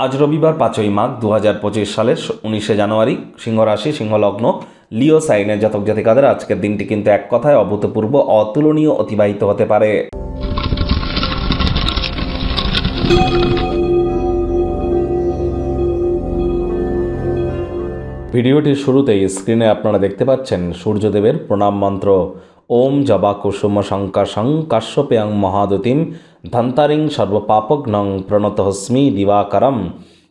আজ রবিবার পাঁচই মাঘ দু হাজার পঁচিশ সালের উনিশে জানুয়ারি সিংহ রাশি সিংহ লিও সাইনের জাতক জাতিকাদের আজকের দিনটি কিন্তু এক কথায় অভূতপূর্ব, অতুলনীয়, অতিবাহিত হতে পারে। ভিডিওটির শুরুতেই স্ক্রিনে আপনারা দেখতে পাচ্ছেন সূর্যদেবের প্রণাম মন্ত্র। ওম জবা কুসুম শঙ্কাশং কাশ্যপেয়ং মহাদতিম ধন্তারিং সর্বপাপগ্নং প্রণতহস্মি দিবাকরম।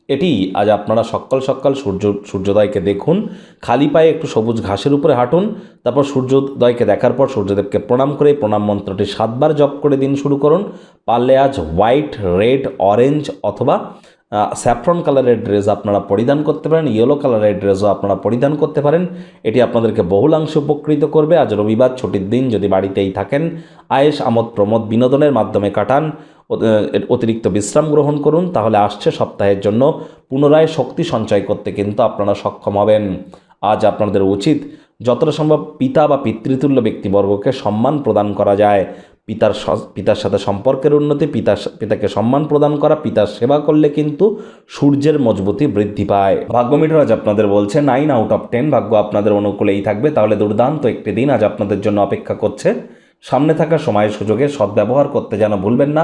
এটি আজ আপনারা সকাল সকাল সূর্য সূর্যোদয়কে দেখুন, খালি পায়ে একটু সবুজ ঘাসের উপরে হাঁটুন, তারপর সূর্যোদয়কে দেখার পর সূর্যদেবকে প্রণাম করে প্রণাম মন্ত্রটি সাতবার জপ করে দিন শুরু করুন। পারলে আজ হোয়াইট, রেড, অরেঞ্জ অথবা স্যাফরন কালারের ড্রেস আপনারা পরিধান করতে পারেন ইয়েলো কালারের ড্রেসও আপনারা পরিধান করতে পারেন। এটি আপনাদেরকে বহুলাংশে উপকৃত করবে। আজ রবিবার ছুটির দিন, যদি বাড়িতেই থাকেন আয়েস আমোদ, প্রমোদ বিনোদনের মাধ্যমে কাটান অতিরিক্ত বিশ্রাম গ্রহণ করুন, তাহলে আসছে সপ্তাহের জন্য পুনরায় শক্তি সঞ্চয় করতে কিন্তু আপনারা সক্ষম হবেন। আজ আপনাদের উচিত, যতটা সম্ভব পিতা বা পিতৃতুল্য ব্যক্তিবর্গকে সম্মান প্রদান করা যায়। পিতার পিতার সাথে সম্পর্কের উন্নতি, পিতার পিতাকে সম্মান প্রদান করা, পিতার সেবা করলে কিন্তু সূর্যের মজবুতি বৃদ্ধি পায়। ভাগ্য মিটার আজ আপনাদের বলছে নাইন আউট অফ টেন ভাগ্য আপনাদের অনুকূলেই থাকবে। তাহলে দুর্দান্ত একটি দিন আজ আপনাদের জন্য অপেক্ষা করছে। সামনে থাকা সময়ের সুযোগে সদ্ব্যবহার করতে যেন ভুলবেন না।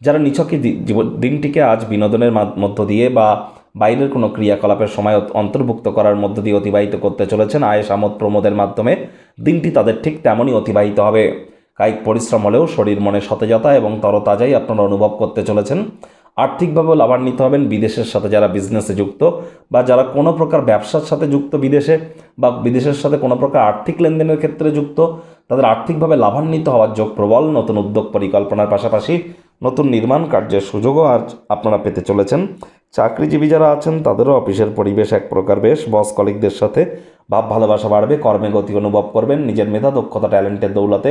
যারা নিছকই দিনটিকে আজ বিনোদনের মধ্য দিয়ে বা বাইরের কোনো ক্রিয়াকলাপের সময় অন্তর্ভুক্ত করার মধ্য দিয়ে অতিবাহিত করতে চলেছেন আয়েস আমোদ প্রমোদের মাধ্যমে, দিনটি তাদের ঠিক তেমনই অতিবাহিত হবে। কায়িক পরিশ্রম হলেও শরীর মনে সতেজতা এবং তরতাজাই আপনারা অনুভব করতে চলেছেন। আর্থিকভাবেও লাভান্বিত হবেন বিদেশের সাথে যারা বিজনেসে যুক্ত বা যারা কোনো প্রকার ব্যবসার সাথে যুক্ত বিদেশে বা বিদেশের সাথে কোনো প্রকার আর্থিক লেনদেনের ক্ষেত্রে যুক্ত, তাদের আর্থিকভাবে লাভান্বিত হওয়ার যোগ প্রবল নতুন উদ্যোগ পরিকল্পনার পাশাপাশি নতুন নির্মাণ কার্যের সুযোগও আজ আপনারা পেতে চলেছেন। চাকরিজীবী যারা আছেন, তাদেরও অফিসের পরিবেশ এক প্রকার বেশ। বস কলিকদের সাথে ভাব ভালোবাসা বাড়বে, কর্মে গতি অনুভব করবেন, নিজের মেধা, দক্ষতা, ট্যালেন্টের দৌলতে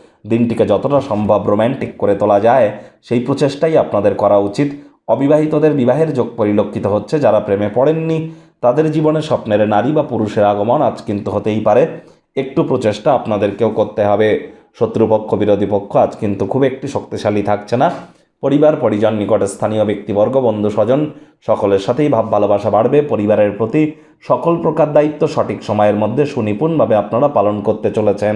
দিনটিকে যতটা সম্ভব রোম্যান্টিক করে তোলা যায়, সেই প্রচেষ্টাই আপনাদের করা উচিত। অবিবাহিতদের বিবাহের যোগ পরিলক্ষিত হচ্ছে, যারা প্রেমে পড়েননি, তাদের জীবনে স্বপ্নের নারী বা পুরুষের আগমন আজ কিন্তু হতেই পারে। একটু প্রচেষ্টা আপনাদেরকেও করতে হবে। শত্রুপক্ষ, বিরোধী পক্ষ আজ কিন্তু খুব একটি শক্তিশালী থাকছে না। পরিবার, পরিজন, নিকটে স্থানীয় ব্যক্তিবর্গ, বন্ধু, স্বজন, সকলের সাথেই ভাব ভালোবাসা বাড়বে। পরিবারের প্রতি সকল প্রকার দায়িত্ব সঠিক সময়ের মধ্যে সুনিপুণভাবে আপনারা পালন করতে চলেছেন।